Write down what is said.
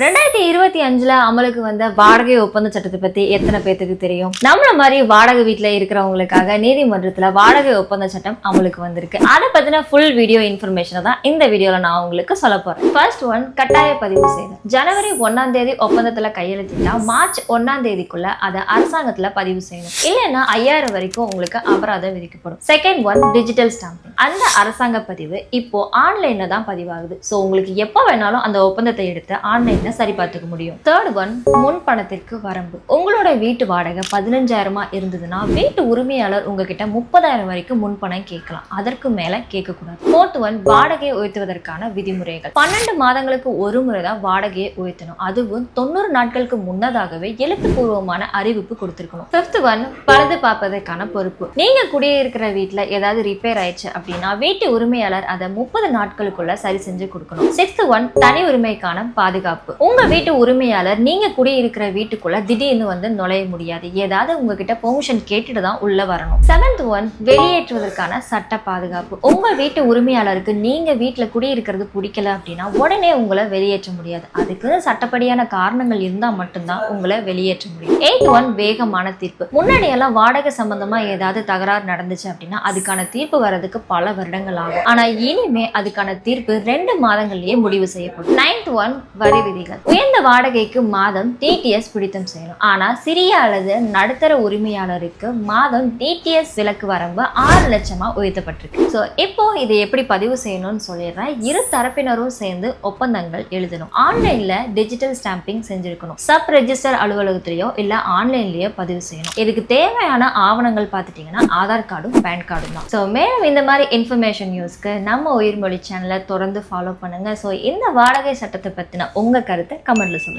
ரெண்டாயிரத்தி இருபத்தி அஞ்சுல அமலுக்கு வந்த வாடகை ஒப்பந்த சட்டத்தை பத்தி எத்தனை பேத்துக்கு தெரியும்? நம்மள மாதிரி வாடகை வீட்டுல இருக்கிறவங்களுக்காக நீதிமன்றத்துல வாடகை ஒப்பந்த சட்டம் அமலுக்கு வந்திருக்கு. அதை பத்தின ஃபுல் வீடியோ இன்ஃபர்மேஷனை தான் இந்த வீடியோல நான் உங்களுக்கு சொல்ல போறேன். ஃபர்ஸ்ட் ஒன் கட்டாய பதிவு செய்தல். ஜனவரி ஒன்னாம் தேதி ஒப்பந்தத்துல கையெழுத்திட்டா மார்ச் ஒன்னாம் தேதிக்குள்ள அதை அரசாங்கத்துல பதிவு செய்யணும். இல்லைன்னா ஐயாயிரம் வரைக்கும் உங்களுக்கு அபராதம் விதிக்கப்படும். செகண்ட் ஒன் டிஜிட்டல் ஸ்டாம்பிங் அந்த அரசாங்க பதிவு இப்போ ஆன்லைன்ல தான் பதிவாகுது. ஸோ உங்களுக்கு எப்போ வேணாலும் அந்த ஒப்பந்தத்தை எடுத்து அப்படின்னு சரி பார்த்துக்க முடியும்? தேர்ட் ஒன் முன் பணத்திற்கு வரம்பு. உங்களோட வீட்டு வாடகை பதினஞ்சாயிரமா இருந்ததுன்னா வீட்டு உரிமையாளர் உங்ககிட்ட முப்பதாயிரம் வரைக்கும் முன்பணம் கேட்கலாம். அதற்கு மேல கேட்கக்கூடாது. ஃபோர்த் ஒன் வாடகையை உயர்த்துவதற்கான விதிமுறைகள். பன்னெண்டு மாதங்களுக்கு ஒரு முறை தான் வாடகையை உயர்த்தணும். அதுவும் தொண்ணூறு நாட்களுக்கு முன்னதாகவே எழுத்துப்பூர்வமான அறிவிப்பு கொடுத்திருக்கணும். ஃபிஃப்த் ஒன் பழுது பார்ப்பதற்கான பொறுப்பு. நீங்க குடியிருக்கிற வீட்டில் ஏதாவது ரிப்பேர் ஆயிடுச்சு அப்படின்னா வீட்டு உரிமையாளர் அதை முப்பது நாட்களுக்குள்ள சரி செஞ்சு கொடுக்கணும். சிக்ஸ்த் ஒன் தனி உரிமைக்கான பாதுகாப்பு. உங்க வீட்டு உரிமையாளர் நீங்க குடியிருக்கிற வீட்டுக்குள்ள திடீர்னு வந்து நுழைய முடியாது. ஏதாவது உங்ககிட்ட பெர்மிஷன் கேட்டுட்டு தான் உள்ள வரணும். செவன்த் ஒன் வெளியேற்றுவதற்கான சட்ட பாதுகாப்பு. உங்க வீட்டு உரிமையாளருக்கு நீங்க வீட்டுல குடியிருக்கிறது பிடிக்கல அப்படின்னா உடனே உங்களை வெளியேற்ற முடியாது. அதுக்கு சட்டப்படியான காரணங்கள் இருந்தா மட்டும்தான் உங்களை வெளியேற்ற முடியும். எயிட் ஒன் வேகமான தீர்ப்பு. முன்னாடி எல்லாம் வாடகை சம்பந்தமா ஏதாவது தகராறு நடந்துச்சு அப்படின்னா அதுக்கான தீர்ப்பு வர்றதுக்கு பல வருடங்கள் ஆகும். ஆனா இனிமே அதுக்கான தீர்ப்பு ரெண்டு மாதங்கள்லயே முடிவு செய்யப்படும். நைன்த் ஒன் வரி விதி. amigas. வாடகைக்கு மாதம் டிடிஎஸ் பிடித்தம் செய்யணும் ஆனால் சிறிய அல்லது நடுத்தர உரிமையாளருக்கு மாதம் டிடிஎஸ் விலக்கு வரம்பு ஆறு லட்சமா உயர்த்தப்பட்டிருக்கு. ஸோ இப்போ இதை எப்படி பதிவு செய்யணும்னு சொல்லிடுறேன். இரு தரப்பினரும் சேர்ந்து ஒப்பந்தங்கள் எழுதணும். ஆன்லைன்ல டிஜிட்டல் ஸ்டாம்பிங் செஞ்சிருக்கணும். சப் ரெஜிஸ்டர் அலுவலகத்திலேயோ இல்ல ஆன்லைன்லயோ பதிவு செய்யணும். இதுக்கு தேவையான ஆவணங்கள் பார்த்துட்டீங்கன்னா ஆதார் கார்டும் பேன் கார்டும் தான். ஸோ மேலும் இந்த மாதிரி இன்ஃபர்மேஷன் நியூஸ்க்கு நம்ம உயிர்மொழி சேனலை தொடர்ந்து ஃபாலோ பண்ணுங்க. ஸோ இந்த வாடகை சட்டத்தை பத்தின உங்க கருத்தை கமெண்ட் లిసన్